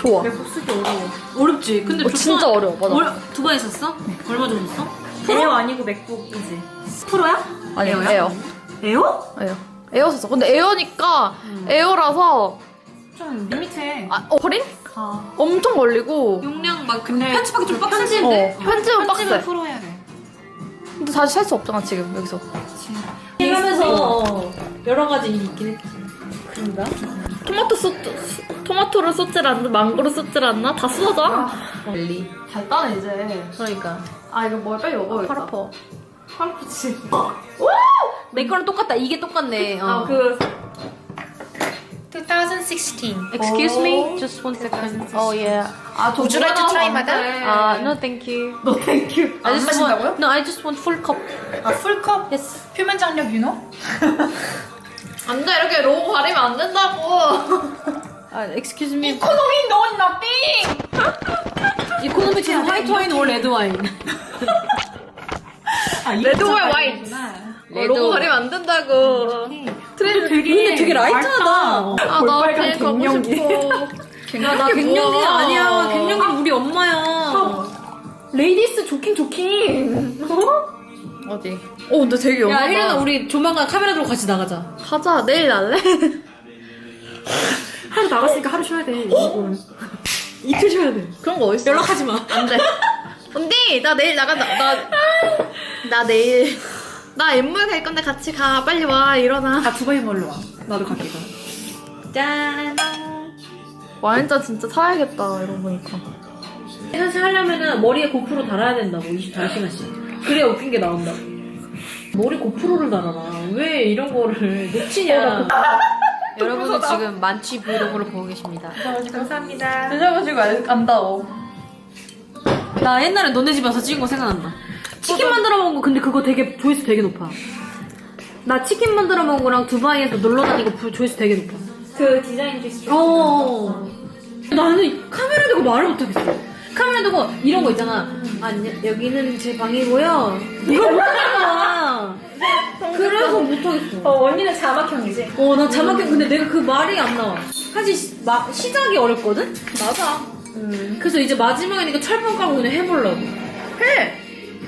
좋아. 맥북 쓰기 어려워. 어렵지. 근데 어, 진짜 어려워. 맞아. 월- 두번 했었어? 얼마 정도 썼어? 에어 아니고 맥북이지. 프로야? 아니 에어야? 에어. 에어? 에어. 에어 썼어. 근데 에어니까 에어라서 좀 리미트해. 아, 어, 할인? 아. 엄청 걸리고 용량 막 근데 편집하기 좀 어, 빡센데? 편집은 빡세. 프로 해야 돼. 근데 다시 살 수 없잖아 지금 여기서. 하면서 여러 가지 일이 있긴 했지. 그런가? 토마토 쏟 토마토를 쏟질 않나 망고를 쏟질 않나 다 쏟아져. 리잘 따네 이제. 그러니까. 아 이거 뭘 빨리 먹어야겠다. 팔 아파. 팔 아프지. 내 거랑 똑같다. 이게 똑같네. 어. 아그 2016. Excuse 오. me, just one second. Oh yeah. 아, 저 Would you like to try, madam? 안 아, 돼. no, thank you. No thank you. I 안 just 마신다고요? want, no, I just want full cup. 아 풀컵? Yes. 표면 장력 유노? 안 돼, 이렇게 로고 가리면 안 된다고. 아, excuse me. 이코노미 no nothing. 이코노미 지금 화이트 와인 or 레드 와인? 아, 레드 월 와인. 레드 로고 월. 가리면 안 된다고. 트렌드 되게 근데 되게 라이트하다. 아, 나 제일 가고 갱년기. 싶어. 야, 나 갱년기 아니야. 갱년기 우리 엄마야. 레이디스 조킹 조킹. 어디? 어, 근데 되게 야, 연하다. 혜련아, 우리 조만간 카메라 들고 같이 나가자. 가자, 내일 날래? 하루 나갔으니까 하루 쉬어야 돼. 이건. 이틀 쉬어야 돼. 그런 거 어딨어? 연락하지 마. 안 돼. 언니, 나 내일 나간다. 나, 나 내일. 나 엠물 갈 건데 같이 가. 빨리 와. 일어나. 아 두바이 멀로 와. 나도 갈게, 가. 짠. 와인잔 진짜 사야겠다. 이러고 보니까. 사실 하려면은 머리에 고프로 달아야 된다고 24시간씩 그래야 웃긴 게 나온다 머리 고프로를 달아라 왜 이런 거를 놓치냐 여러분은 지금 만취 브이로그를 보고 계십니다. 감사합니다. 드셔보시고 안다워. 나 옛날에 너네 집 와서 찍은 거 생각난다. 치킨 만들어 먹은 거 근데 그거 되게 조회수 되게 높아. 나 치킨 만들어 먹은 거랑 두바이에서 놀러 다니고 부- 조회수 되게 높아. 그 디자인 디스트릭트. 어. 나는 카메라 대고 말을 못하겠어. 카메라 대고 이런 거 있잖아. 아 여기는 제 방이고요. 이걸 못하 그래서 못하겠어 어 언니는 자막형이지. 어, 나 자막형 근데 내가 그 말이 안 나와. 사실 시, 마, 시작이 어렵거든? 맞아. 음. 그래서 이제 마지막이니까 철판 깔고 그냥 해보려고. 해.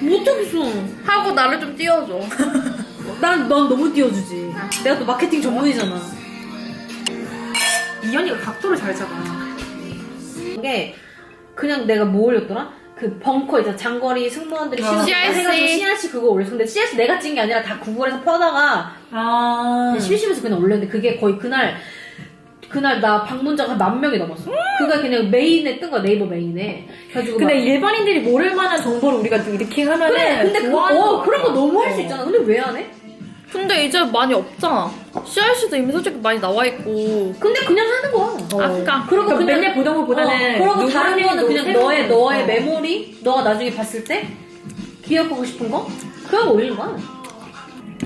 못하겠어. 하고 나를 좀 띄워줘. 난, 난 너무 띄워주지. 내가 또 마케팅 전문이잖아. 이현이가 각도를 잘 잡아. 이게 그냥 내가 뭐 올렸더라? 그 벙커 있잖아. 장거리 승무원들이 어. 쉬는 CRC. 해가지고 CRC 그거 올렸어. 근데 CRC 내가 찍은 게 아니라 다 구글에서 펴다가 아. 그냥 심심해서 그냥 올렸는데 그게 거의 그날 그날 나 방문자가 만 명이 넘었어. 그가 그냥 메인에 뜬 거야 네이버 메인에. 그래가지고 근데 막- 일반인들이 모를 만한 정보를 우리가 이렇게 하면은 그래 근데 그, 좋아하는 어, 것 그런 거. 너무 할수 어. 있잖아. 근데 왜 안 해? 근데 이제 많이 없잖아. CRC도 이미 솔직히 많이 나와 있고. 근데 그냥 하는 거야. 아, 그니까. 그러고 그러니까 그냥 맨날 보던 것보다는 어, 그러고 다른 한 거는 그냥 너의 거. 너의 어. 메모리 너가 나중에 봤을 때 기억하고 싶은 거 그거 올리는 거야.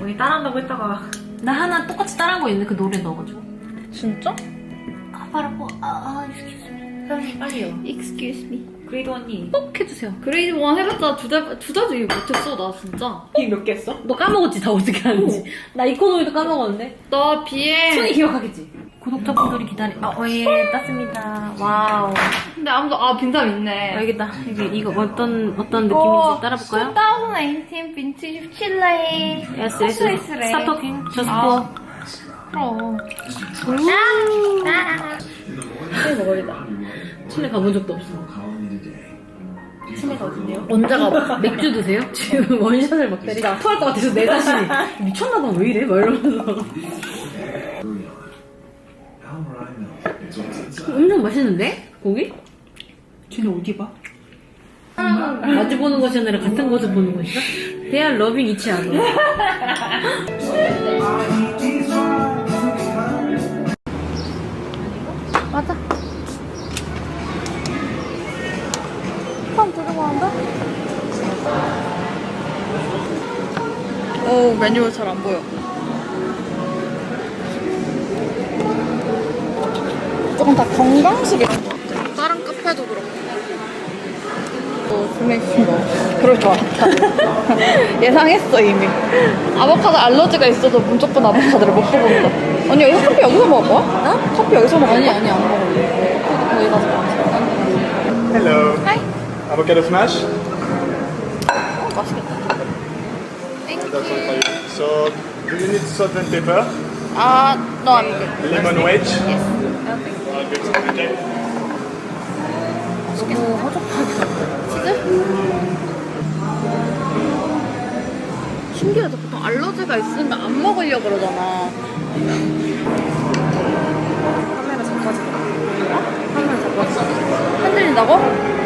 우리 따라한다고 했다가 나 하나 똑같이 따라한 거 있는데 그 노래 넣어가지고. 진짜? 가봐라고 아 excuse me. 선생님 빨리요. Excuse me. 그레이드 언니. 꼭 해주세요. 그레이드 1 해봤자 두 달, 두달 중에 못했어, 나 진짜. 이몇개 했어? 너 까먹었지 다 어떻게 하는지. 나 이코노미도 까먹었는데. 나 비에. 손이 기억하겠지. 구독자분들이 기다리. 아, 어, 예, 땄습니다. 와우. 근데 아무도, 아, 빈삼 있네. 알겠다. 이게 이거 어떤 어떤 느낌인지 어, 따라볼까요? 2018 빈티지 칠레. 예스 예스. 스위스래. 스탑 토킹. 저스트 아. 포. 그럼. 칠레 먹어리다. 칠레 가본 적도 없어. 친애가 어딘데요? 가봐? 맥주 드세요? 지금 원샷을 막 때리다 토할 것 같아서 내 자신이 미쳤나 봐 왜 이래? 막 이러면서 엄청 맛있는데? 고기? 쟤네 어디 봐? 마주 보는 것이 아니라 같은 곳을 보는 것이다? They are loving each other 메뉴가 잘 안 보여. 조금 다 건강식이란 것 같아. 다른 카페도 그렇고. 또 스매싱 거. 그럴 것 같아. 예상했어, 이미. 아보카도 알러지가 있어도 무조건 아보카도를 못 뽑는다. 언니 아니 여기서 커피 여기서 먹을 거야? 어? 커피 여기서 먹을 거야? 아니 아니 안 먹을래 커피 거기 가서 마셔 Hello. Hi. Avocado smash. 어, 맛있겠다 for you. So, do you need salt and pepper? 아, no I'm good Lemon wedge? Yes All good. Okay. 너무 허접하게. 치즈? 신기하다 보통 알러지가 있으면 안 먹으려고 그러잖아 카메라 잠깐 카메라 잡았어 흔들린다고?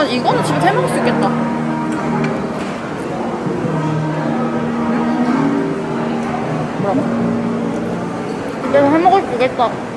이건, 이거는 집에서 해 먹을 수 있겠다 뭐라고? 집에서 해 먹을 수 있겠다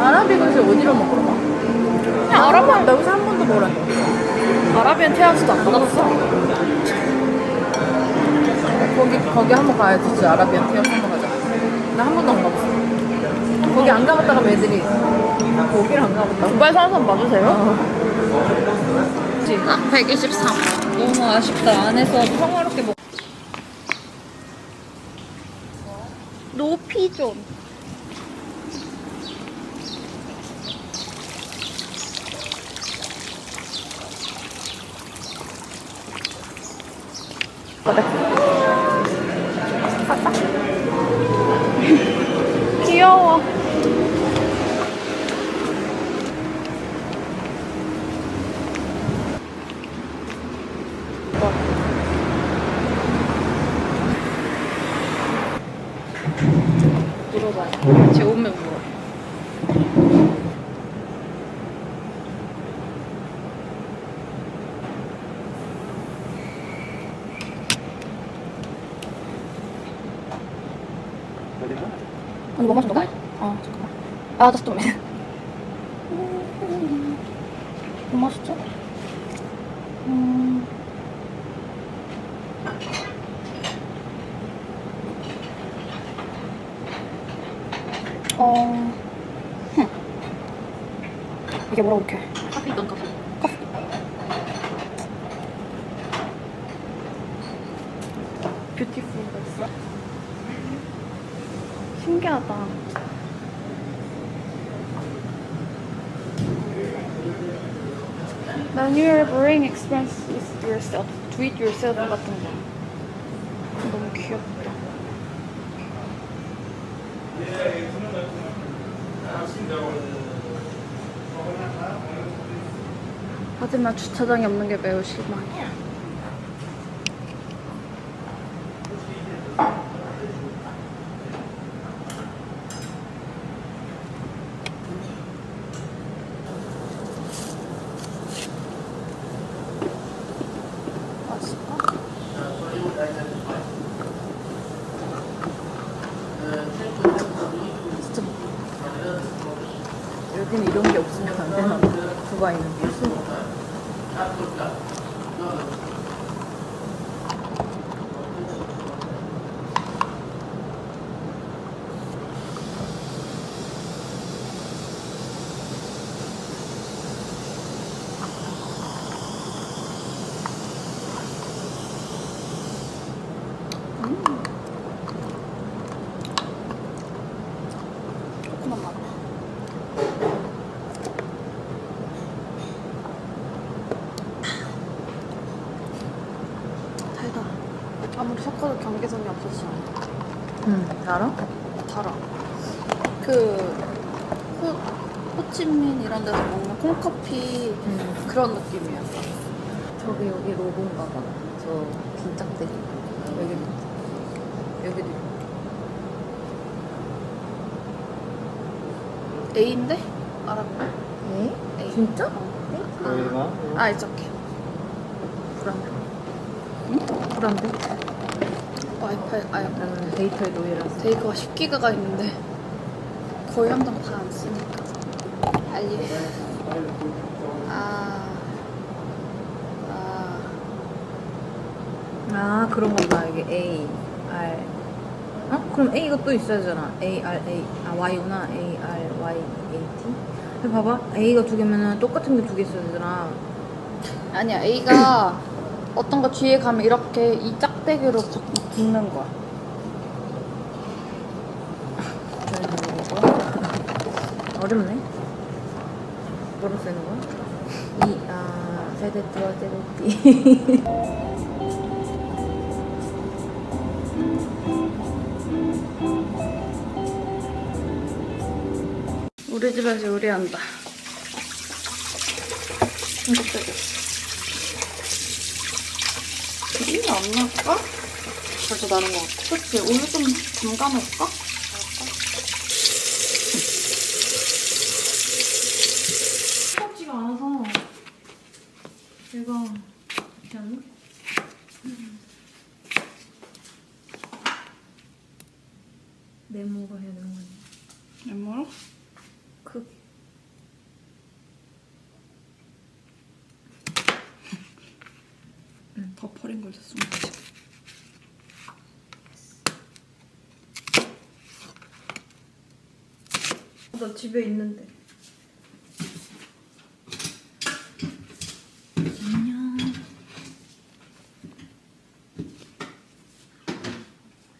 아라비그에서 어디로 먹으러 가? 그냥 아라비안 나 여기서 한 번도 먹었는데. 아라비안 테라스도 안 가봤어? 거기 거기 한 번 가야지. 진짜 아라비안 티어 한번 가자. 나 한 번도 안 가봤어. 거기 안 가봤다가 애들이 거기를 안 가봤다고. 두발 사람 봐주세요 그치? 아, 123 너무 아쉽다. 안에서 평화롭게 먹. 노피존 그래 갔다 귀여워 물어봐 쟤 오면 물어 아니 뭐 마신다고? 아 잠깐만 아 a minute 뭐 마시죠? 음... 어... 흠. 이게 뭐라고 이렇게 커피든 커피. 뷰티풀가 있어? 신기하다. Manual brain express yourself, do it yourself 같은 거. 너무 귀엽다. 하지만 주차장이 없는 게 매우 실망이야. 맛있다. 진짜 여기는 이런 게 없으면 안 되나 봐. 두바이는 무슨 조그만 맛. 달다. 아무리 섞어도 경계선이 없어지지 않아. 응, 알아? 달아. 그 호, 호치민 이런 데서 먹는 콩커피 응. 그런 느낌이야. 저기 여기 로고인가 봐. 저. 긴짝대기. 여기도. 여기도. A인데? 알아봐. 에? A. 진짜? A가 아, it's okay. 불안해. 응? 불안해. 와이파이, 아, 나는 데이터에 노예라서. 데이터가 10기가가 있는데 거의 한장 다 안 쓰니까. 알리. 아. 아. 아 그런 거다 이게 A R 어? 그럼 A가 또 있어야 되잖아 A R A 아 Y구나 A R Y A T 봐봐 A가 두 개면은 똑같은 게 두 개 있어야 되잖아 아니야, A가 어떤 거 뒤에 가면 이렇게 이 짝대기로 붙, 붙는 거야. 어렵네 뭐로 쓰는 거야? 이, 아, 세대띠와 세대 띠 우리 집에서 요리한다. 기름이 안 날까? 벌써 나는 것 같아. 그치? 오늘 좀 담가놓을까? 뜨겁지가 않아서 얘가 그렇지 않나? 네모가 해야 되는 거 아니야? 얼마로? 크 버퍼링 걸렸어. 지 나 집에 있는데. 안녕.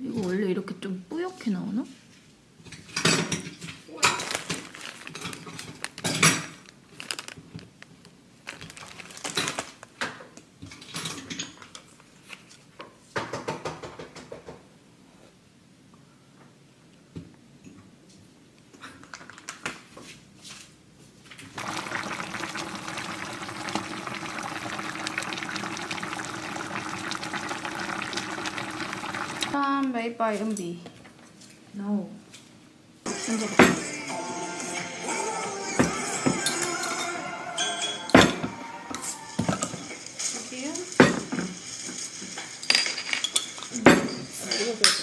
이거 원래 이렇게 좀 뿌옇게 나오나? 참 made by 은비. No.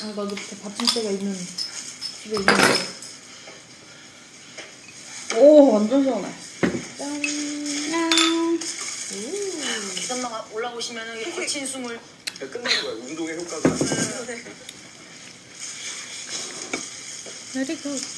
아, 나도 받침대가 있는 집에 있는데. 오 완전 시원해. 계단막 올라오시면 이 거친 숨을 끝난 거야. 운동의 효과가. Let it go.